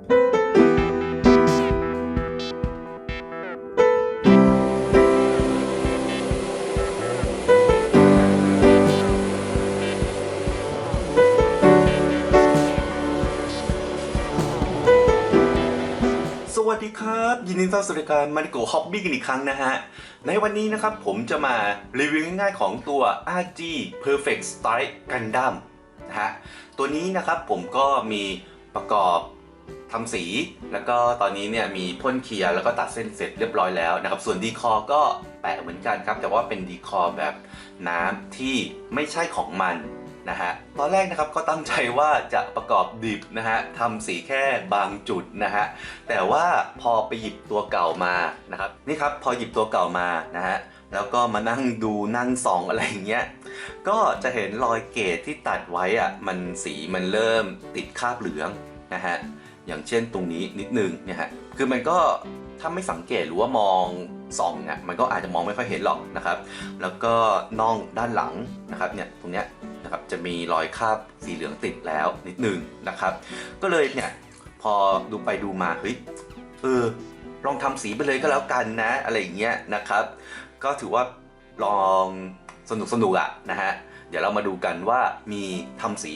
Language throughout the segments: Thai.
สวัสดีครับ ยินดีต้อนรับสู่รายการมาริโกฮอบบี้กันอีกครั้งนะฮะ ในวันนี้นะครับผมจะมารีวิวง่ายๆของตัว RG Perfect Strike Gundam นะฮะ ตัวนี้นะครับผมก็มีประกอบ ทำสี แล้วก็ตอนนี้เนี่ยมีพ่นเคลียร์แล้วก็ตัดเส้นเสร็จเรียบร้อยแล้วนะครับส่วนดีคอร์ก็แปะเหมือนกันครับ แต่ว่าเป็นดีคอร์แบบน้ำที่ไม่ใช่ของมันนะฮะตอนแรกนะครับก็ตั้งใจว่าจะประกอบดิบนะฮะทำสีแค่บางจุดนะฮะแต่ว่าพอไปหยิบตัวเก่ามานะครับนี่ครับพอหยิบตัวเก่ามานะฮะแล้วก็มานั่งดูนั่งส่องอะไรอย่างเงี้ยก็จะเห็นรอยเกตที่ตัดไว้อะมันสีมันเริ่มติดคราบเหลืองนะฮะ อย่างเช่นตรงนี้นิดนึงเนี่ยฮะคือมันก็ถ้าไม่สังเกตหรือว่ามองส่องเนี่ยมันก็อาจจะมองไม่ค่อยเห็นหรอกนะครับ แล้วก็น่องด้านหลังนะครับเนี่ยตรงเนี้ยนะครับจะมีรอยคราบสีเหลืองติดแล้วนิดนึงนะครับ ก็เลยเนี่ยพอดูไปดูมาเฮ้ยเออลองทำสีไปเลยก็แล้วกันนะอะไรอย่างเงี้ยนะครับ ก็ถือว่าลองสนุกสนุกอะนะฮะเดี๋ยวเรามาดูกันว่ามีทำสี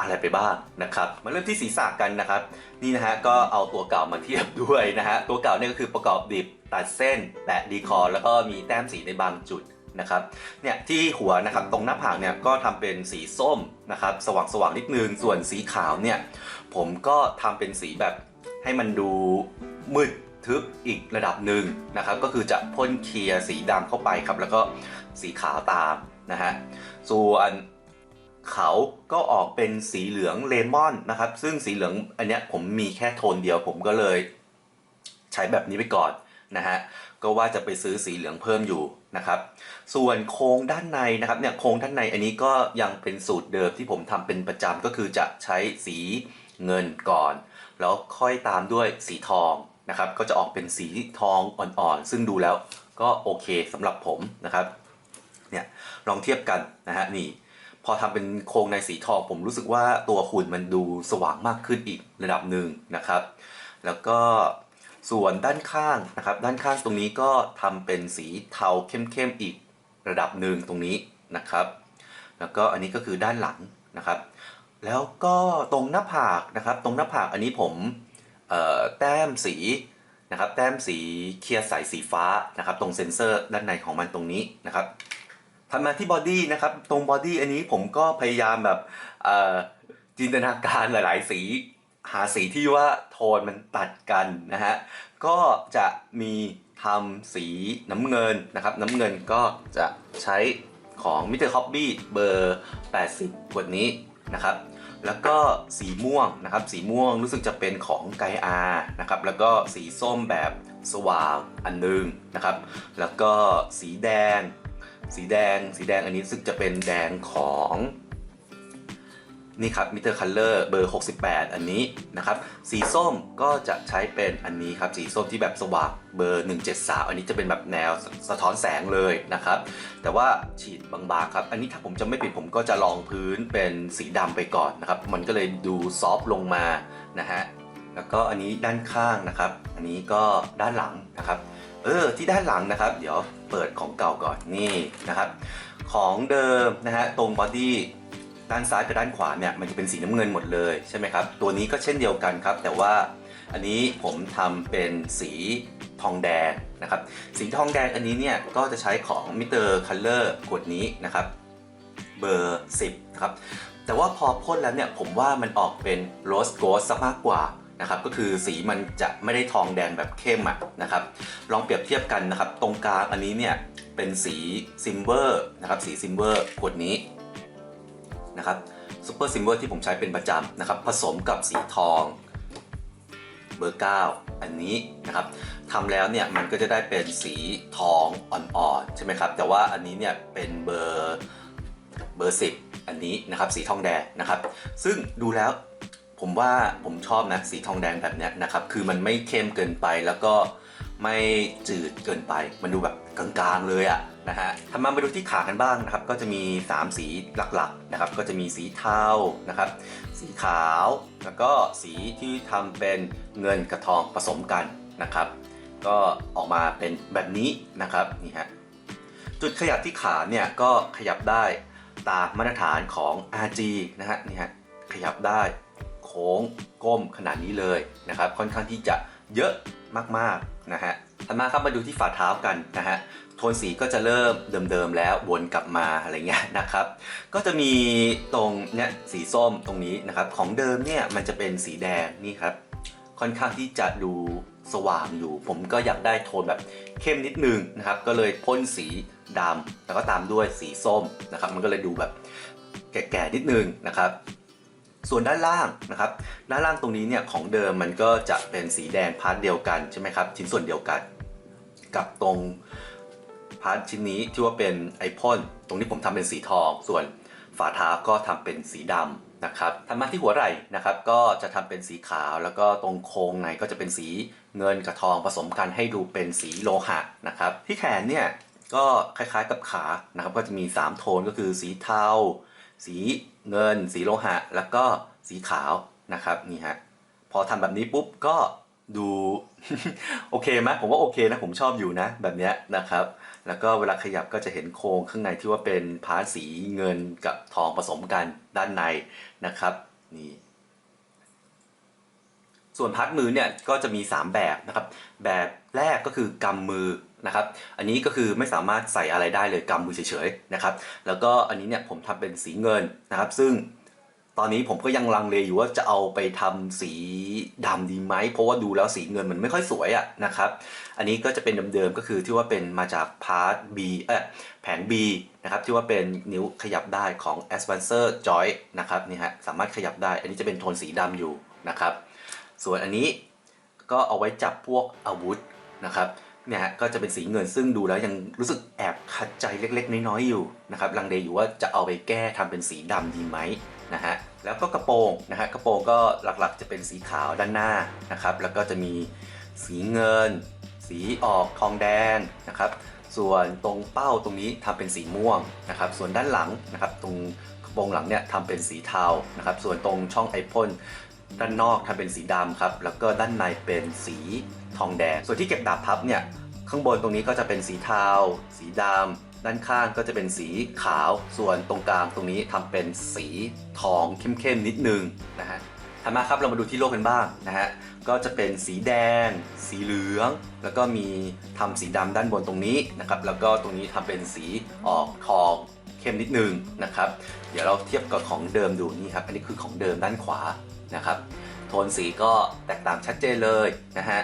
อะไรไปบ้างนะครับมาเริ่มที่ศีรษะกันนะครับ นี่นะฮะก็เอาตัวเก่ามาเทียบด้วยนะฮะตัวเก่าเนี่ยก็คือประกอบดิบตัดเส้นแปะดีคอร์แล้วก็มีแต้มสีในบางจุดนะครับเนี่ยที่หัวนะครับตรงหน้าผากเนี่ยก็ทำเป็นสีส้มนะครับสว่างสว่างๆนิดนึงส่วนสีขาวเนี่ยผมก็ทำเป็นสีแบบให้มันดูมืดทึบอีกระดับหนึ่งนะครับก็คือจะพ่นเคลียร์สีดำเข้าไปครับแล้วก็สีขาวตามนะฮะส่วน เขาก็ออกเป็นสีเหลืองเลมอนนะครับ ซึ่งสีเหลืองอันเนี้ยผมมีแค่โทนเดียวผมก็เลย ใช้แบบนี้ไปก่อนนะฮะก็ว่าจะไปซื้อสีเหลืองเพิ่มอยู่นะครับ ส่วนโครงด้านในนะครับเนี่ยโครงด้านในอันนี้ก็ยังเป็นสูตรเดิมที่ผมทำเป็นประจำก็คือจะใช้สีเงินก่อน แล้วค่อยตามด้วยสีทองนะครับ ก็จะออกเป็นสีทองอ่อนๆ ซึ่งดูแล้วก็โอเคสำหรับผมนะครับเนี่ยลองเทียบกันนะฮะนี่ อทำเป็นโครงในสีทองผมรู้สึกว่าตัวหุ่นมันดูสว่างมากขึ้นอีกระดับหนึ่งนะครับ แล้วก็ส่วนด้านข้างนะครับ ด้านข้างตรงนี้ก็ทำเป็นสีเทาเข้มๆอีกระดับหนึ่งตรงนี้นะครับ แล้วก็อันนี้ก็คือด้านหลังนะครับ แล้วก็ตรงหน้าผากนะครับ ตรงหน้าผากอันนี้ผมแต้มสีนะครับ แต้มสีเคลียร์ใสสีฟ้านะครับ ตรงเซ็นเซอร์ด้านในของมันตรงนี้นะครับ ถัดมาที่บอดี้นะครับ ตรงบอดี้อันนี้ผมก็พยายามแบบจินตนาการหลาย ๆ สี หาสีที่ว่าโทนมันตัดกันนะฮะ ก็จะมีทำสีน้ำเงินนะครับ น้ำเงินก็จะใช้ของ Mr. Hobby เบอร์ 80 ขวดนี้นะครับ แล้วก็สีม่วงนะครับ สีม่วงรู้สึกจะเป็นของไกอานะครับ แล้วก็สีส้มแบบสว่างอันหนึงนะครับ แล้วก็สีแดง สีแดง สีแดงอันนี้รู้สึกจะเป็นแดงของนี่ครับมิเตอร์คัลเลอร์เบอร์ 68 อันนี้นะครับ สีส้มก็จะใช้เป็นอันนี้ครับ สีส้มที่แบบสว่างเบอร์ 173 อันนี้จะเป็นแบบแนวสสะท้อนแสงเลยนะครับ แต่ว่าฉีดบางๆครับ อันนี้ถ้าผมจะไม่ผิดผมก็จะลองพื้นเป็นสีดำไปก่อนนะครับ มันก็เลยดูซอฟต์ลงมานะฮะ แล้วก็อันนี้ด้านข้างนะครับ อันนี้ก็ด้านหลังนะครับ เออที่ด้านหลังนะครับ เดี๋ยว เปิดของเก่าก่อนนี่นะครับ ของเดิมนะฮะตรงบอดี้ด้านซ้ายกับด้านขวาเนี่ยมันจะเป็นสีน้ำเงินหมดเลยใช่ไหมครับ ตัวนี้ก็เช่นเดียวกันครับ แต่ว่าอันนี้ผมทำเป็นสีทองแดงนะครับ สีทองแดงอันนี้เนี่ยก็จะใช้ของมิเตอร์คัลเลอร์ขวดนี้นะครับ เบอร์ 10 นะครับ แต่ว่าพอพ่นแล้วเนี่ยผมว่ามันออกเป็นโรสโกสซะมากกว่า นะครับก็คือสีมันจะไม่ได้ทองแดงแบบเข้มอะนะครับ ลองเปรียบเทียบกันนะครับ ตรงกลางอันนี้เนี่ยเป็นสีซิมเวอร์นะครับสีซิมเวอร์ขวดนี้นะครับซูเปอร์ซิมเวอร์ที่ผมใช้เป็นประจำนะครับ ผสมกับสีทองเบอร์ 9 อันนี้นะครับทำแล้วเนี่ยมันก็จะได้เป็นสีทองอ่อนๆใช่ไหมครับ แต่ว่าอันนี้เนี่ยเป็นเบอร์เบอร์ 10 อันนี้นะครับสีทองแดงนะครับ ซึ่งดูแล้ว ผมว่าผมชอบนะสีทองแดงแบบนี้นะครับ คือมันไม่เข้มเกินไปแล้วก็ไม่จืดเกินไป มันดูแบบกลางๆเลยอะนะฮะทำมาไปดูที่ขากันบ้างนะครับ ก็จะมี 3 สีหลักๆนะครับ ก็จะมีสีเทานะครับ สีขาว แล้วก็สีที่ทำเป็นเงินกับทองผสมกันนะครับ ก็ออกมาเป็นแบบนี้นะครับนี่ฮะจุดขยับที่ขาเนี่ยก็ขยับได้ตามมาตรฐานของ RG นะฮะนี่ฮะขยับได้ โค้งก้มขนาดนี้เลยนะครับ ค่อนข้างที่จะเยอะมากๆนะฮะถัดมาครับมาดูที่ฝ่าเท้ากันนะฮะโทนสีก็จะเริ่มเดิมๆแล้ววนกลับมาอะไรเงี้ยนะครับ ก็จะมีตรงเนี่ยสีส้มตรงนี้นะครับ ของเดิมเนี่ยมันจะเป็นสีแดงนี่ครับ ค่อนข้างที่จะดูสว่างอยู่ ผมก็อยากได้โทนแบบเข้มนิดนึงนะครับ ก็เลยพ่นสีดำแล้วก็ตามด้วยสีส้มนะครับ มันก็เลยดูแบบแก่ๆนิดนึงนะครับ ส่วนด้านล่างนะครับ ด้านล่างตรงนี้เนี่ยของเดิมมันก็จะเป็นสีแดงพาร์ทเดียวกันใช่ไหมครับ ชิ้นส่วนเดียวกัน กับตรงพาร์ทชิ้นนี้ที่ว่าเป็นไอพ่นตรงนี้ผมทำเป็นสีทอง ส่วนฝาเท้าก็ทำเป็นสีดำนะครับถัดมาที่หัวไหล่นะครับ ก็จะทำเป็นสีขาว แล้วก็ตรงโค้งในก็จะเป็นสีเงินกับทองผสมกันให้ดูเป็นสีโลหะนะครับ ที่แขนเนี่ยก็คล้ายๆกับขานะครับ ก็จะมี 3 โทนก็คือสีเทา สี เงิน สีโลหะ แล้วก็สีขาวนะครับนี่ฮะพอทำแบบนี้ปุ๊บก็ดูโอเคไหมผมว่าโอเคนะผมชอบอยู่นะแบบเนี้ยนะครับ แล้วก็เวลาขยับก็จะเห็นโครงข้างในที่ว่าเป็นพาสีเงินกับทองผสมกันด้านในนะครับนี่ส่วนพาร์ทมือเนี่ยก็จะมี 3 แบบนะครับ แบบแรกก็คือกำมือ นะครับ อันนี้ก็คือไม่สามารถใส่อะไรได้เลยกำมือเฉยๆนะครับ แล้วก็อันนี้เนี่ยผมทำเป็นสีเงินนะครับ ซึ่งตอนนี้ผมก็ยังลังเลอยู่ว่าจะเอาไปทำสีดำดีไหม เพราะว่าดูแล้วสีเงินมันไม่ค่อยสวยอะนะครับ อันนี้ก็จะเป็นเดิมๆก็คือที่ว่าเป็นมาจากพาร์ท B เออแผง B นะครับที่ว่าเป็นนิ้วขยับได้ของ a d v a n c e r Joy นะครับนี่ฮะสามารถขยับได้ อันนี้จะเป็นโทนสีดำอยู่นะครับ ส่วนอันนี้ก็เอาไว้จับพวกอาวุธนะครับ เนี่ยก็จะเป็นสีเงินซึ่งดูแล้วยังรู้สึกแอบขัดใจเล็กๆ น้อยๆอยู่นะครับลังเลอยู่ว่าจะเอาไปแก้ทำเป็นสีดำดีไหมนะฮะแล้วก็กระโปรงนะฮะกระโปรงก็หลักๆ จะเป็นสีขาวด้านหน้านะครับแล้วก็จะมีสีเงิน สีออกทองแดงนะครับส่วนตรงเป้าตรงนี้ทำเป็นสีม่วงนะครับส่วนด้านหลังนะครับตรงกระโปรงหลังเนี่ยทำเป็นสีเทานะครับส่วนตรงช่องไอพ่นด้านนอกทำเป็นสีดำครับแล้วก็ด้านในเป็นสี ทองแดง ส่วนที่เก็บดาบพับเนี่ยข้างบนตรงนี้ก็จะเป็นสีเทา สีดำด้านข้างก็จะเป็นสีขาว ส่วนตรงกลางตรงนี้ทำเป็นสีทองเข้มๆนิดนึงนะฮะถัดมาครับเรามาดูที่โลกกันบ้างนะฮะก็จะเป็นสีแดง สีเหลือง แล้วก็มีทำสีดำด้านบนตรงนี้นะครับแล้วก็ตรงนี้ทำเป็นสีออกทองเข้มนิดนึงนะครับเดี๋ยวเราเทียบกับของเดิมดูนี่ครับอันนี้คือของเดิมด้านขวานะครับโทนสีก็แตกต่างชัดเจนเลยนะฮะ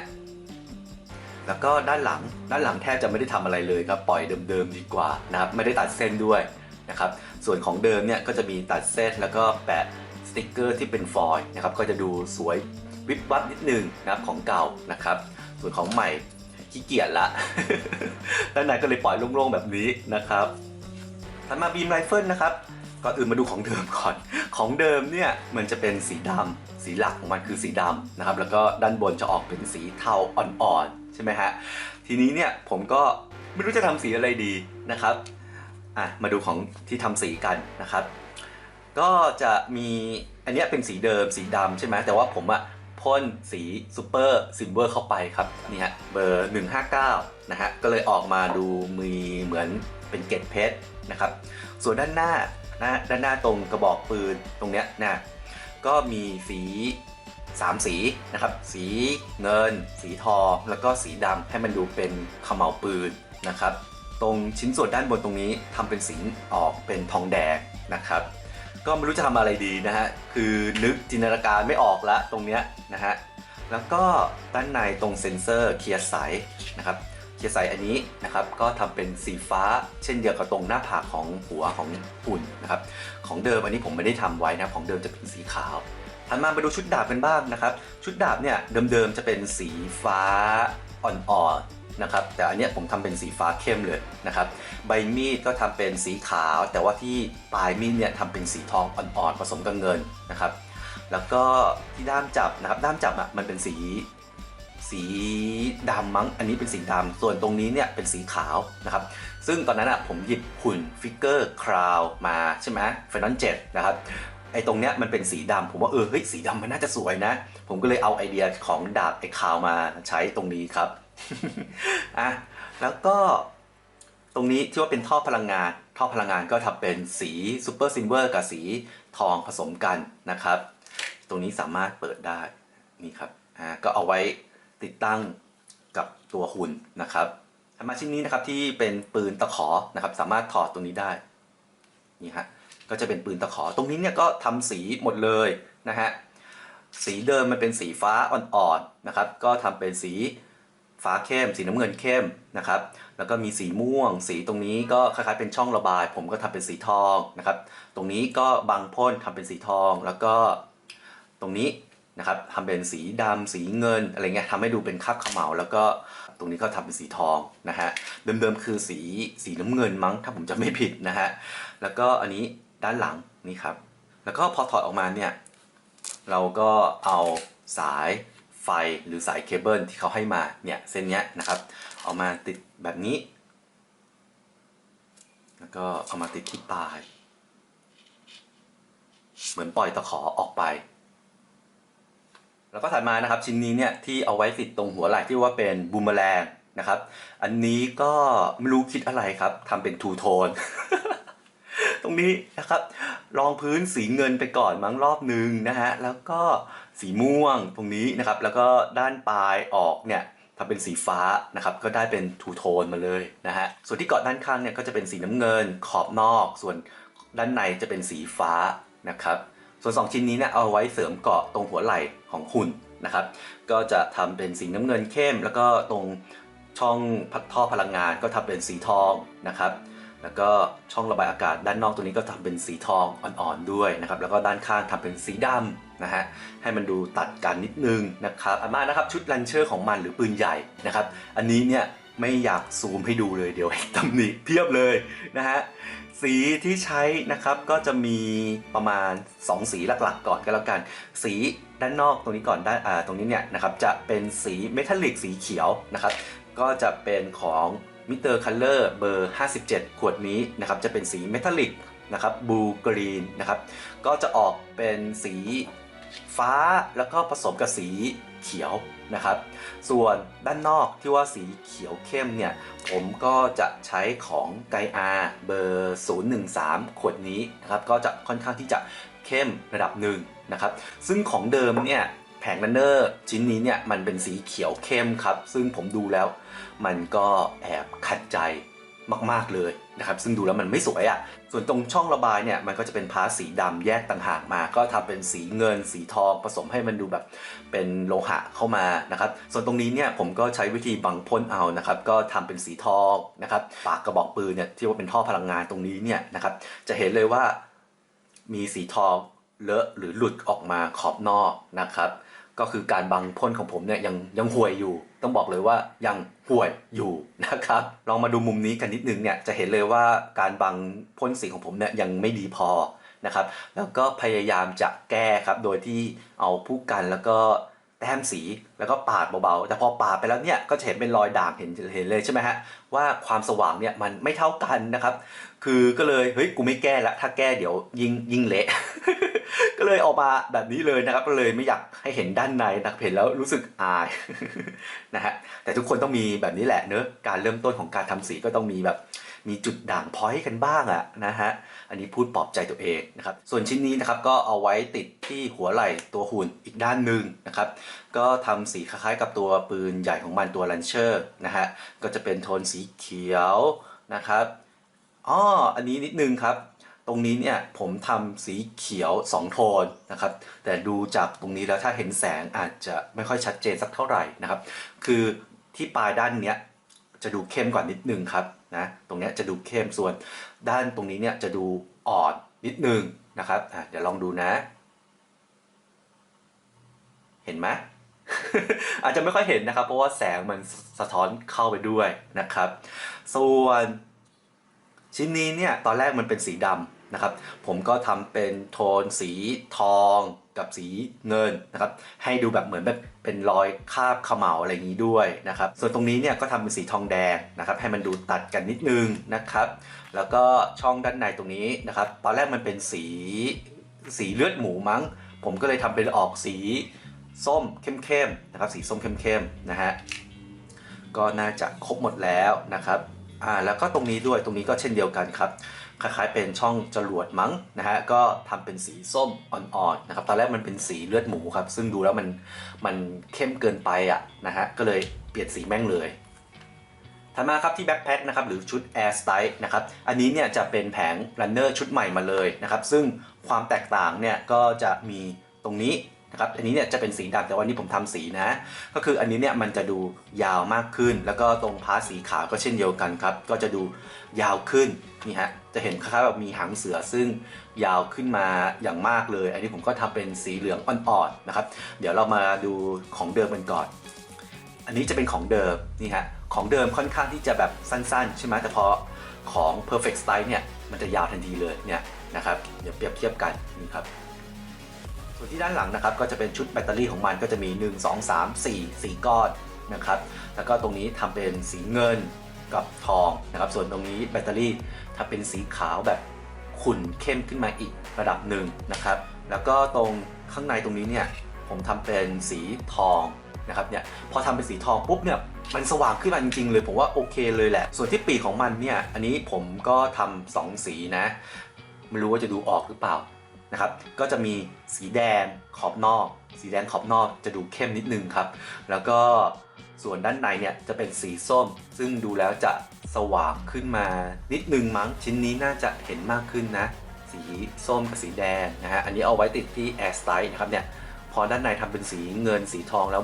แล้วก็ด้านหลังด้านหลังแทบจะไม่ได้ทำอะไรเลยครับปล่อยเดิมๆดีกว่านะครับไม่ได้ตัดเส้นด้วยนะครับส่วนของเดิมเนี่ยก็จะมีตัดเส้นแล้วก็แปะสติกเกอร์ที่เป็นฟอยล์นะครับก็จะดูสวยวิบวับนิดนึงนะครับของเก่านะครับส่วนของใหม่ขี้เกียจละด้านในก็เลยปล่อยโล่งๆแบบนี้นะครับถัดมาบีมไรเฟิลนะครับก่อนอื่นมาดูของเดิมก่อน ของเดิมเนี่ยมันจะเป็นสีดำสีหลักของมันคือสีดำนะครับแล้วก็ด้านบนจะออกเป็นสีเทาอ่อนๆ ใช่ไหมฮะ ทีนี้เนี่ยผมก็ไม่รู้จะทำสีอะไรดีนะครับอะมาดูของที่ทำสีกันนะครับ ก็จะมีอันนี้เป็นสีเดิมสีดำใช่ไหมแต่ว่าผมอะพ่นสีซูเปอร์ซิลเวอร์เข้าไปครับนี่ฮะเบอร์ 159 นะฮะก็เลยออกมาดูมีเหมือนเป็นเกล็ดเพชรนะครับ ส่วนด้านหน้านะด้านหน้าตรงกระบอกปืนตรงเนี้ยนะก็มีสี 3 สีนะครับ สีเงิน สีทอง แล้วก็สีดำให้มันดูเป็นขมเหลาปืนนะครับ ตรงชิ้นส่วนด้านบนตรงนี้ทำเป็นสีออกเป็นทองแดงนะครับ ก็ไม่รู้จะทำอะไรดีนะฮะ คือนึกจินตนาการไม่ออกละตรงเนี้ยนะฮะ แล้วก็ด้านในตรงเซ็นเซอร์เคลียร์ใสนะครับเคลียร์ใสอันนี้นะครับก็ทำเป็นสีฟ้าเช่นเดียวกับตรงหน้าผากของหัวของหุ่นนะครับของเดิมอันนี้ผมไม่ได้ทำไว้นะของเดิมจะเป็นสีขาว ถัดมาไปดูชุดดาบกันบ้างนะครับ ชุดดาบเนี่ยเดิมๆจะเป็นสีฟ้าอ่อนๆนะครับแต่อันเนี้ยผมทำเป็นสีฟ้าเข้มเลยนะครับใบมีดก็ทำเป็นสีขาว แต่ว่าที่ปลายมีดเนี่ยทำเป็นสีทองอ่อนๆผสมกับเงินนะครับ แล้วก็ที่ด้ามจับนะครับด้ามจับอะมันเป็นสีสีดำมั้ง อันนี้เป็นสีดำ ส่วนตรงนี้เนี่ยเป็นสีขาวนะครับ ซึ่งตอนนั้นอะผมหยิบหุ่นฟิกเกอร์คราวมาใช่ไหมไฟนอลเจ็ดนะครับ ไอ้ตรงเนี้ยมันเป็นสีดำผมว่าเออเฮ้ยสีดำมันน่าจะสวยนะ ผมก็เลยเอาไอเดียของดาบไอ้คาวมาใช้ตรงนี้ครับอะแล้วก็ตรงนี้ที่ว่าเป็นท่อพลังงาน ท่อพลังงานก็ทำเป็นสีซูเปอร์ซิลเวอร์กับสีทองผสมกันนะครับ ตรงนี้สามารถเปิดได้นี่ครับอ่าก็เอาไว้ติดตั้งกับตัวหุ่นนะครับมาชิ้นนี้นะครับที่เป็นปืนตะขอนะครับ สามารถถอดตรงนี้ได้นี่ฮะ ก็จะเป็นปืนตะขอ ตรงนี้เนี่ยก็ทำสีหมดเลยนะฮะสีเดิมมันเป็นสีฟ้าอ่อนๆนะครับ ก็ทำเป็นสีฟ้าเข้ม สีน้ำเงินเข้มนะครับ แล้วก็มีสีม่วง สีตรงนี้ก็คล้ายๆเป็นช่องระบาย ผมก็ทำเป็นสีทองนะครับ ตรงนี้ก็บางพ่นทำเป็นสีทอง แล้วก็ตรงนี้นะครับทำเป็นสีดำสีเงินอะไรเงี้ยทำให้ดูเป็นคราบเขมเหลาแล้วก็ตรงนี้ก็ทำเป็นสีทองนะฮะเดิมๆคือสีสีน้ำเงินมั้งถ้าผมจะไม่ผิดนะฮะแล้วก็อันนี้ ด้านหลังนี่ครับ แล้วก็พอถอดออกมาเนี่ย เราก็เอาสายไฟหรือสายเคเบิลที่เขาให้มาเนี่ยเส้นนี้นะครับ เอามาติดแบบนี้ แล้วก็เอามาติดที่ปลาย เหมือนปล่อยตะขอออกไป แล้วก็ถัดมานะครับชิ้นนี้เนี่ยที่เอาไว้ติดตรงหัวไหล่ที่ว่าเป็นบูมเมอแรงนะครับ อันนี้ก็ไม่รู้คิดอะไรครับทำเป็นทูโทน ตรงนี้นะครับ รองพื้นสีเงินไปก่อนมั้งรอบนึงนะฮะ แล้วก็สีม่วงตรงนี้นะครับ แล้วก็ด้านปลายออกเนี่ยทำเป็นสีฟ้านะครับ ก็ได้เป็นทูโทนมาเลยนะฮะ ส่วนที่เกาะด้านข้างเนี่ยก็จะเป็นสีน้ำเงินขอบนอก ส่วนด้านในจะเป็นสีฟ้านะครับ ส่วน 2 ชิ้นนี้เนี่ยเอาไว้เสริมเกาะตรงหัวไหล่ของหุ่นนะครับ ก็จะทำเป็นสีน้ำเงินเข้ม แล้วก็ตรงช่องพัดท่อพลังงานก็ทำเป็นสีทองนะครับ แล้วก็ช่องระบายอากาศด้านนอกตัวนี้ก็ทำเป็นสีทองอ่อนๆด้วยนะครับ แล้วก็ด้านข้างทำเป็นสีดำนะฮะ ให้มันดูตัดกันนิดนึงนะครับอามานะครับชุดลันเชอร์ของมันหรือปืนใหญ่นะครับ อันนี้เนี่ยไม่อยากซูมให้ดูเลยเดี๋ยวตำหนิเพียบเลยนะฮะสีที่ใช้นะครับก็จะมีประมาณ 2 สีหลักๆ ก่อนก็แล้วกัน สีด้านนอกตรงนี้ก่อนด้านตรงนี้เนี่ยนะครับจะเป็นสีเมทัลลิกสีเขียวนะครับ ก็จะเป็นของ มิเตอร์คัลเลอร์เบอร์ 57 ขวดนี้นะครับจะเป็นสีเมทัลลิกนะครับบลูกรีนนะครับก็จะออกเป็นสีฟ้าแล้วก็ผสมกับสีเขียวนะครับ ส่วนด้านนอกที่ว่าสีเขียวเข้มเนี่ย ผมก็จะใช้ของไกอาเบอร์ 013 ขวดนี้นะครับ ก็จะค่อนข้างที่จะเข้มระดับหนึ่งนะครับ ซึ่งของเดิมเนี่ย ผงลันเนอร์ชิ้นนี้เนี่ยมันเป็นสีเขียวเข้มครับ ซึ่งผมดูแล้วมันก็แอบขัดใจมากๆเลยนะครับ ซึ่งดูแล้วมันไม่สวยอะ่ะ ส่วนตรงช่องระบายเนี่ยมันก็จะเป็นพาสสีดำแยกต่างหากมา ก็ทำเป็นสีเงินสีทองผสมให้มันดูแบบเป็นโลหะเข้ามานะครับ ส่วนตรงนี้เนี่ยผมก็ใช้วิธีบังพ่นเอานะครับ ก็ทำเป็นสีทองนะครับ ปากกระบอกปืนเนี่ยที่ว่าเป็นท่อพลังงานตรงนี้เนี่ยนะครับ จะเห็นเลยว่ามีสีทองเลอะหรือหลุดออกมาขอบนอกนะครับ ก็คือการบังพ่นของผมเนี่ยยังยังห่วยอยู่ ต้องบอกเลยว่ายังห่วยอยู่นะครับ ลองมาดูมุมนี้กันนิดนึงเนี่ยจะเห็นเลยว่าการบังพ่นสีของผมเนี่ยยังไม่ดีพอนะครับ แล้วก็พยายามจะแก้ครับ โดยที่เอาผู้กันแล้วก็ แต้มสีแล้วก็ปาดเบาๆ แต่พอปาดไปแล้วเนี่ยก็จะเห็นเป็นรอยด่างเห็นเห็นเลยใช่ไหมฮะว่าความสว่างเนี่ยมันไม่เท่ากันนะครับ คือก็เลยเฮ้ยกูไม่แก้ละถ้าแก้เดี๋ยวยิงยิงเละก็เลยออกมาแบบนี้เลยนะครับ ก็เลยไม่อยากให้เห็นด้านในนะเห็นแล้วรู้สึกอายนะฮะแต่ทุกคนต้องมีแบบนี้แหละเนอะการเริ่มต้นของการทำสีก็ต้องมีแบบมีจุดด่างพ้อยกันบ้างอะนะฮะ อันนี้พูดปลอบใจตัวเองนะครับส่วนชิ้นนี้นะครับก็เอาไว้ติดที่หัวไหล่ตัวหุ่นอีกด้านหนึ่งนะครับก็ทำสีคล้ายๆกับตัวปืนใหญ่ของมันตัวลันเชอร์นะฮะก็จะเป็นโทนสีเขียวนะครับอ้ออันนี้นิดนึงครับตรงนี้เนี่ยผมทำสีเขียว 2 โทนนะครับ แต่ดูจากตรงนี้แล้วถ้าเห็นแสงอาจจะไม่ค่อยชัดเจนสักเท่าไหร่นะครับ คือที่ปลายด้านเนี้ยจะดูเข้มกว่านิดนึงครับ นะตรงนี้จะดูเข้มส่วนด้านตรงนี้เนี่ยจะดูอ่อนนิดนึงนะครับเดี๋ยวลองดูนะ เห็นไหมอาจจะไม่ค่อยเห็นนะครับ เพราะว่าแสงมันสะท้อนเข้าไปด้วยนะครับ ส่วนชิ้นนี้เนี่ยตอนแรกมันเป็นสีดำนะครับ ผมก็ทำเป็นโทนสีทอง กับสีเงินนะครับให้ดูแบบเหมือนแบบเป็นรอยคาบเขม่าอะไรอย่างนี้ด้วยนะครับส่วนตรงนี้เนี่ยก็ทำเป็นสีทองแดงนะครับให้มันดูตัดกันนิดนึงนะครับ แล้วก็ช่องด้านในตรงนี้นะครับ ตอนแรกมันเป็นสีสีเลือดหมูมั้ง ผมก็เลยทำเป็นออกสีส้มเข้มๆนะครับสีส้มเข้มๆนะฮะก็น่าจะครบหมดแล้วนะครับอ่าแล้วก็ตรงนี้ด้วยตรงนี้ก็เช่นเดียวกันครับ คล้ายๆเป็นช่องจรวดมั้งนะฮะก็ทำเป็นสีส้มอ่อนๆนะครับตอนแรกมันเป็นสีเลือดหมูครับ ซึ่งดูแล้วมันมันเข้มเกินไปอะนะฮะก็เลยเปลี่ยนสีแม่งเลยถัดมาครับที่แบ็คแพ็คนะครับหรือชุด Air Style นะครับอันนี้เนี่ยจะเป็นแผง Runner ชุดใหม่มาเลยนะครับซึ่งความแตกต่างเนี่ยก็จะมีตรงนี้ นะครับอันนี้เนี่ยจะเป็นสีดำแต่วันนี้ผมทำสีนะ ก็คืออันนี้เนี่ยมันจะดูยาวมากขึ้น แล้วก็ตรงพาร์ทสีขาวก็เช่นเดียวกันครับ ก็จะดูยาวขึ้นนี่ฮะจะเห็นคล้ายๆแบบมีหางเสือซึ่งยาวขึ้นมาอย่างมากเลย อันนี้ผมก็ทำเป็นสีเหลืองอ่อนๆนะครับ เดี๋ยวเรามาดูของเดิมกันก่อน อันนี้จะเป็นของเดิมนี่ฮะของเดิมค่อนข้างที่จะแบบสั้นๆ ใช่ไหมแต่พอของ perfect style เนี่ยมันจะยาวทันทีเลยเนี่ยนะครับเดี๋ยวเปรียบเทียบกันนี่ครับ วนที่ด้านหลังนะครับ ก็จะเป็นชุดแบตเตอรี่ของมันก็จะมี 1 2 3 4 4 ก้อนนะครับ แล้วก็ตรงนี้ทำเป็นสีเงินกับทองนะครับ ส่วนตรงนี้แบตเตอรี่ถ้าเป็นสีขาวแบบขุ่นเข้มขึ้นมาอีกระดับหนึ่งนะครับ แล้วก็ตรงข้างในตรงนี้เนี่ยผมทำเป็นสีทองนะครับเนี่ยพอทำเป็นสีทองปุ๊บเนี่ยมันสว่างขึ้นมาจริงๆเลยผมว่าโอเคเลยแหละ ส่วนที่ปีกของมันเนี่ยอันนี้ผมก็ทำสองสีนะ ไม่รู้ว่าจะดูออกหรือเปล่า นะครับ ก็จะมีสีแดงขอบนอก สีแดงขอบนอกจะดูเข้มนิดนึงครับ แล้วก็ส่วนด้านในเนี่ยจะเป็นสีส้ม ซึ่งดูแล้วจะสว่างขึ้นมานิดนึงมั้ง ชิ้นนี้น่าจะเห็นมากขึ้นนะ สีส้มกับสีแดงนะฮะ อันนี้เอาไว้ติดที่ Air Style นะครับเนี่ย พอด้านในทำเป็นสีเงินสีทองแล้ว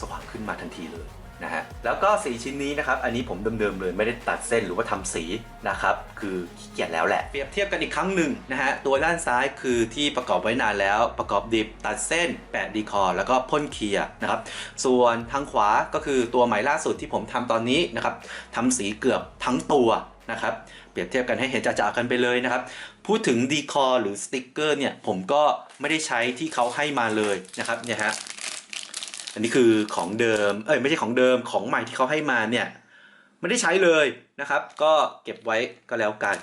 สว่างขึ้นมาทันทีเลย นะฮะแล้วก็สีชิ้นนี้นะครับอันนี้ผมเดิมๆเลยไม่ได้ตัดเส้นหรือว่าทำสีนะครับคือขี้เกียจแล้วแหละเปรียบเทียบกันอีกครั้งหนึ่งนะฮะตัวด้านซ้ายคือที่ประกอบไว้นานแล้ว ประกอบดิบตัดเส้นแปะดีคอร์แล้วก็พ่นเคลียร์นะครับส่วนทางขวาก็คือตัวใหม่ล่าสุดที่ผมทำตอนนี้นะครับทำสีเกือบทั้งตัวนะครับเปรียบเทียบกันให้เห็นจ่าๆกันไปเลยนะครับ พูดถึงดีคอร์หรือสติกเกอร์เนี่ยผมก็ไม่ได้ใช้ที่เขาให้มาเลยนะครับเนี่ยฮะ อันนี้คือของเดิม เอ้ยไม่ใช่ของเดิมของใหม่ที่เขาให้มาเนี่ยไม่ได้ใช้เลยนะครับ ก็เก็บไว้ก็แล้วกัน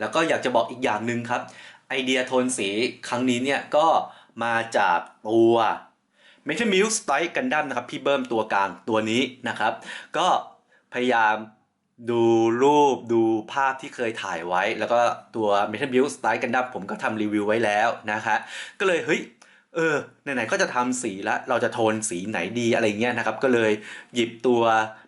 แล้วก็อยากจะบอกอีกอย่างหนึ่งครับไอเดียโทนสีครั้งนี้เนี่ยก็มาจากตัว m e t a m u s Style Gundam นะครับพี่เบิ้มตัวกลางตัวนี้นะครับ ก็พยายามดูรูปดูภาพที่เคยถ่ายไว้ แล้วก็ตัว m e t a m u s Style Gundam ผมก็ทำรีวิวไว้แล้วนะคะ ก็เลยเฮ้ย เออไหนๆก็จะทำสีแล้วเราจะโทนสีไหนดีอะไรเงี้ยนะครับ ก็เลยหยิบตัว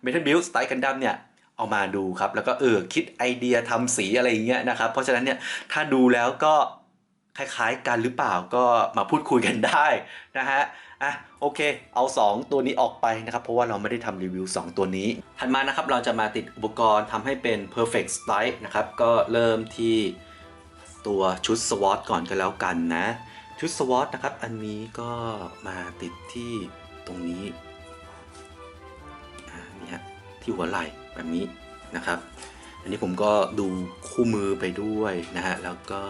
Metal Build Style Gundam เนี่ยเอามาดูครับ แล้วก็เออคิดไอเดียทำสีอะไรเงี้ยนะครับ เพราะฉะนั้นเนี่ยถ้าดูแล้วก็คล้ายๆกันหรือเปล่าก็มาพูดคุยกันได้นะฮะอะโอเค เอา 2 ตัวนี้ออกไปนะครับ เพราะว่าเราไม่ได้ทำรีวิว 2 ตัวนี้ ถัดมานะครับเราจะมาติดอุปกรณ์ทำให้เป็น perfect style นะครับ ก็เริ่มที่ตัวชุด SWOT ก่อนก็แล้วกันนะ ชุดสวอตนะครับ อันนี้ก็มาติดที่ตรงนี้นี่ฮะที่หัวไหล่แบบนี้นะครับ อันนี้ผมก็ดูคู่มือไปด้วยนะฮะ แล้วก็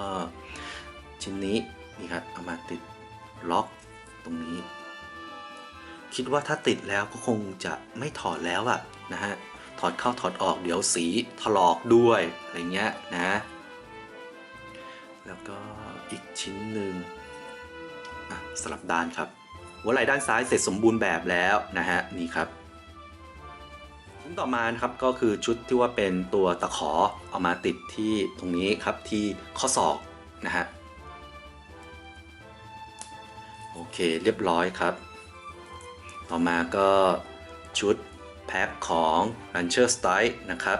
ชิ้นนี้นี่ครับเอามาติดล็อกตรงนี้ คิดว่าถ้าติดแล้วก็คงจะไม่ถอดแล้วอะนะฮะ ถอดเข้าถอดออกเดี๋ยวสีถลอกด้วยอะไรเงี้ยนะ แล้วก็อีกชิ้นหนึ่ง สลับด้านครับ หัวไหล่ด้านซ้ายเสร็จสมบูรณ์แบบแล้วนะฮะนี่ครับชิ้นต่อมาครับก็คือชุดที่ว่าเป็นตัวตะขอเอามาติดที่ตรงนี้ครับที่ข้อศอกนะฮะโอเคเรียบร้อยครับ ต่อมาก็ชุดแพ็คของ Rancher Style นะครับ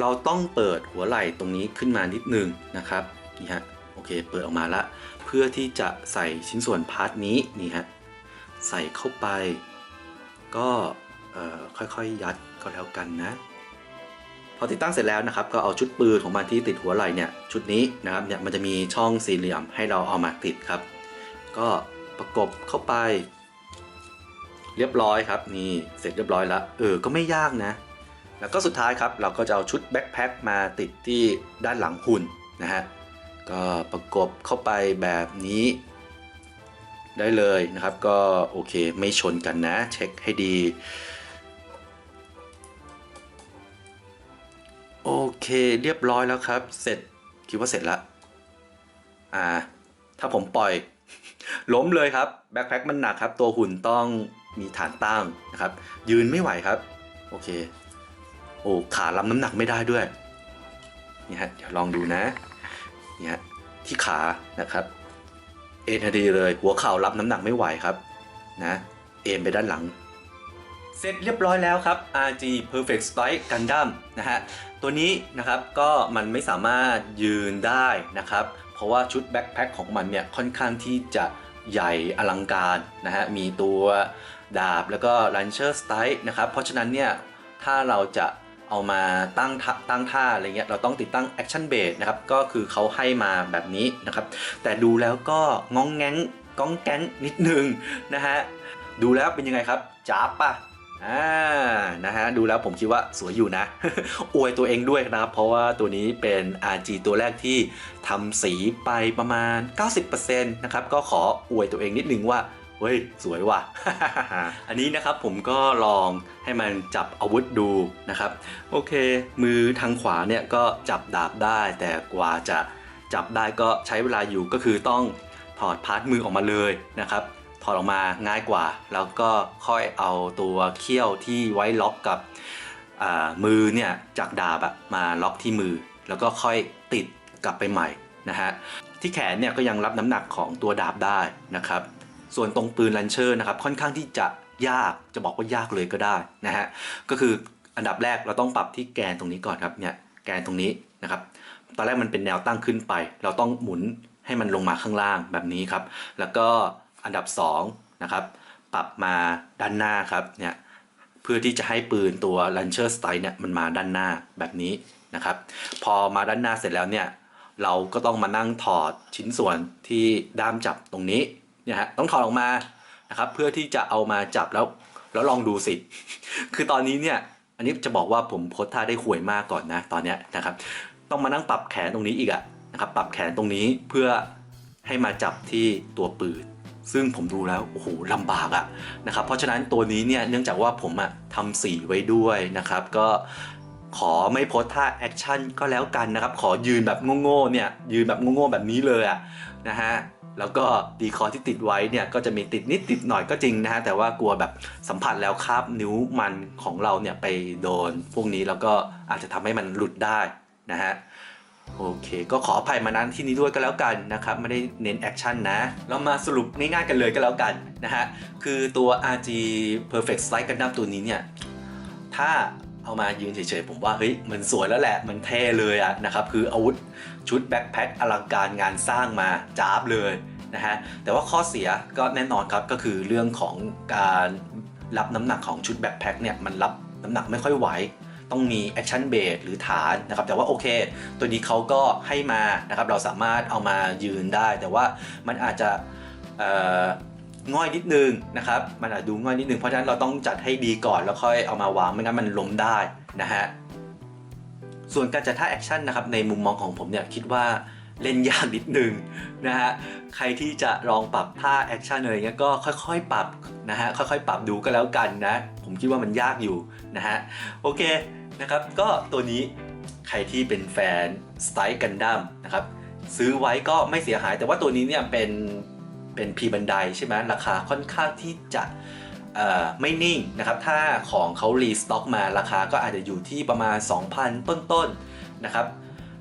เราต้องเปิดหัวไหล่ตรงนี้ขึ้นมานิดนึงนะครับนี่ฮะโอเคเปิดออกมาละ เพื่อที่จะใส่ชิ้นส่วนพาร์ทนี้นี่ฮะใส่เข้าไป ก็ค่อยๆยัดก็แล้วกันนะ พอติดตั้งเสร็จแล้วนะครับ ก็เอาชุดปืนของมันที่ติดหัวไหล่เนี่ยชุดนี้นะครับเนี่ยมันจะมีช่องสี่เหลี่ยมให้เราเอามาติดครับ ก็ประกบเข้าไป เรียบร้อยครับนี่เสร็จเรียบร้อยแล้วเออก็ไม่ยากนะ แล้วก็สุดท้ายครับเราก็จะเอาชุดแบ็คแพ็คมาติดที่ด้านหลังหุ่นนะฮะ ก็ประกบเข้าไปแบบนี้ ได้เลยนะครับ ก็โอเคไม่ชนกันนะ เช็คให้ดี โอเคเรียบร้อยแล้วครับ เสร็จคิดว่าเสร็จละอ่า ถ้าผมปล่อย ล้มเลยครับ แบ็คแพ็คมันหนักครับ ตัวหุ่นต้องมีฐานตั้งนะครับ ยืนไม่ไหวครับ โอเค โอ้ขารับน้ำหนักไม่ได้ด้วยนี่ฮะเดี๋ยวลองดูนะ นี่ฮะที่ขานะครับ เอ็นพอดีเลยหัวเข่ารับน้ำหนักไม่ไหวครับนะเอ็นไปด้านหลัง เสร็จเรียบร้อยแล้วครับ RG Perfect Strike Gundam นะฮะตัวนี้นะครับก็มันไม่สามารถยืนได้นะครับ เพราะว่าชุดแบ็คแพ็คของมันเนี่ยค่อนข้างที่จะใหญ่อลังการนะฮะมีตัวดาบแล้วก็ Launcher Strike นะครับ เพราะฉะนั้นเนี่ยถ้าเราจะ เอามาตั้งท่าตั้งท่าอะไรเงี้ยเราต้องติดตั้ง Action Base นะครับก็คือเขาให้มาแบบนี้นะครับ แต่ดูแล้วก็ง้องแง้งก้องแก๊งนิดนึงนะฮะดูแล้วเป็นยังไงครับจ้าปะอ่านะฮะดูแล้วผมคิดว่าสวยอยู่นะ อวยตัวเองด้วยนะครับ เพราะว่าตัวนี้เป็น RG ตัวแรกที่ทำสีไปประมาณ 90%นะครับ ก็ขออวยตัวเองนิดนึงว่า เฮ้ย สวยว่ะ อันนี้นะครับผมก็ลองให้มันจับอาวุธดูนะครับ โอเค มือทางขวาเนี่ยก็จับดาบได้ แต่กว่าจะจับได้ก็ใช้เวลาอยู่ก็คือต้องถอดพาร์ทมือออกมาเลยนะครับ ถอดออกมาง่ายกว่า แล้วก็ค่อยเอาตัวเขี้ยวที่ไว้ล็อกกับมือเนี่ยจากดาบมาล็อกที่มือ แล้วก็ค่อยติดกลับไปใหม่นะฮะที่แขนเนี่ยก็ยังรับน้ำหนักของตัวดาบได้นะครับ ส่วนตรงปืนลันเชอร์นะครับค่อนข้างที่จะยากจะบอกว่ายากเลยก็ได้นะฮะก็คืออันดับแรกเราต้องปรับที่แกนตรงนี้ก่อนครับเนี่ยแกนตรงนี้นะครับตอนแรกมันเป็นแนวตั้งขึ้นไป เราต้องหมุนให้มันลงมาข้างล่างแบบนี้ครับ แล้วก็อันดับ2นะครับปรับมาด้านหน้าครับเนี่ยเพื่อที่จะให้ปืนตัว Launcher Strike เนี่ยมันมาด้านหน้าแบบนี้นะครับ พอมาด้านหน้าเสร็จแล้วเนี่ยเราก็ต้องมานั่งถอดชิ้นส่วนที่ด้ามจับตรงนี้ เนี่ยฮะต้องถอดออกมานะครับเพื่อที่จะเอามาจับแล้วแล้วลองดูสิ คือตอนนี้เนี่ยอันนี้จะบอกว่าผมโพสท่าได้ห่วยมากก่อนนะตอนเนี้ยนะครับ ต้องมานั่งปรับแขนตรงนี้อีกอะนะครับปรับแขนตรงนี้เพื่อให้มาจับที่ตัวปืนซึ่งผมดูแล้วโอ้โหลำบากอะนะครับเพราะฉะนั้นตัวนี้เนี่ยเนื่องจากว่าผมอะทำสีไว้ด้วยนะครับ ก็ขอไม่โพสท่าแอคชั่นก็แล้วกันนะครับ ขอยืนแบบโง่ๆเนี่ยยืนแบบโง่ๆแบบนี้เลยอะนะฮะ แล้วก็ดีคอที่ติดไว้เนี่ยก็จะมีติดนิดติดหน่อยก็จริงนะฮะแต่ว่ากลัวแบบสัมผัสแล้วคาบนิ้วมันของเราเนี่ยไปโดน พวกนี้แล้วก็อาจจะทำให้มันหลุดได้นะฮะโอเคก็ขออภัยมานั้นที่นี้ด้วยก็แล้วกันนะครับ ไม่ได้เน้นแอคชั่นนะ เรามาสรุปง่ายๆกันเลยก็แล้วกันนะฮะ คือตัว RG Perfect Strike Gundam ตัวนี้เนี่ย ถ้า เอามายืนเฉยๆผมว่าเฮ้ยมันสวยแล้วแหละมันเท่เลยอะนะครับคืออาวุธชุดแบ็คแพ็คอลังการงานสร้างมาจ้าบเลยนะฮะแต่ว่าข้อเสียก็แน่นอนครับก็คือเรื่องของการรับน้ำหนักของชุดแบ็คแพ็คเนี่ยมันรับน้ำหนักไม่ค่อยไหวต้องมีแอคชั่นเบสหรือฐานนะครับแต่ว่าโอเค ตัวนี้เขาก็ให้มานะครับเราสามารถเอามายืนได้ แต่ว่ามันอาจจะ ง่อยนิดนึงนะครับมันอาจดูง่อยนิดนึงเพราะฉะนั้นเราต้องจัดให้ดีก่อนแล้วค่อยเอามาวางไม่งั้นมันล้มได้นะฮะส่วนการจัดท่าแอคชั่นนะครับในมุมมองของผมเนี่ยคิดว่าเล่นยากนิดนึงนะฮะใครที่จะลองปรับท่าแอคชั่นอะไรเงี้ยก็ค่อยๆปรับนะฮะค่อยๆปรับดูก็แล้วกันนะผมคิดว่ามันยากอยู่นะฮะโอเคนะครับก็ตัวนี้ใครที่เป็นแฟนสไตล์กันดั้มนะครับซื้อไว้ก็ไม่เสียหาย แต่ว่าตัวนี้เนี่ยเป็น เป็นพีบันไดใช่ไหมราคาค่อนข้างที่จะไม่นิ่งนะครับ ถ้าของเขารีสต็อกมาราคาก็อาจจะอยู่ที่ประมาณ 2,000 ต้นๆนะครับ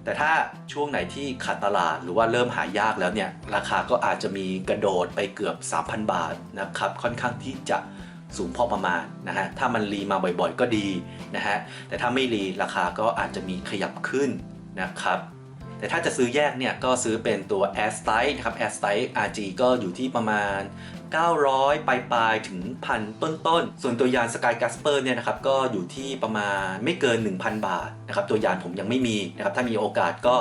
แต่ถ้าช่วงไหนที่ขาดตลาดหรือว่าเริ่มหายากแล้วเนี่ย ราคาก็อาจจะมีกระโดดไปเกือบ 3,000 บาทนะครับ ค่อนข้างที่จะสูงพอประมาณนะฮะ ถ้ามันรีมาบ่อยๆก็ดีนะฮะ แต่ถ้าไม่รีราคาก็อาจจะมีขยับขึ้นนะครับ แต่ถ้าจะซื้อแยกเนี่ยก็ซื้อเป็นตัว a s t y l e นะครับ a s t y l e RG ก็อยู่ที่ประมาณ 900 ปลายๆถึงพันต้นๆส่วนตัวยาน Sky Gasper เนี่ยนะครับก็อยู่ที่ประมาณไม่เกิน 1,000 บาทนะครับตัวยานผมยังไม่มีนะครับถ้ามีโอกาสก็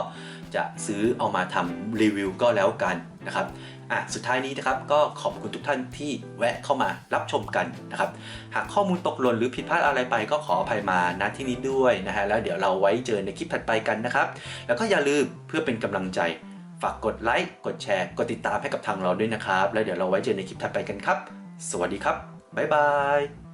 จะซื้อเอามาทำรีวิวก็แล้วกันนะครับ อะสุดท้ายนี้นะครับก็ขอบคุณทุกท่านที่แวะเข้ามารับชมกันนะครับ หากข้อมูลตกหล่นหรือผิดพลาดอะไรไปก็ขออภัยมาณที่นี้ด้วยนะฮะแล้วเดี๋ยวเราไว้เจอในคลิปถัดไปกันนะครับ แล้วก็อย่าลืมเพื่อเป็นกำลังใจ ฝากกดไลค์กดแชร์กดติดตามให้กับทางเราด้วยนะครับ แล้วเดี๋ยวเราไว้เจอในคลิปถัดไปกันครับ สวัสดีครับบ๊ายบาย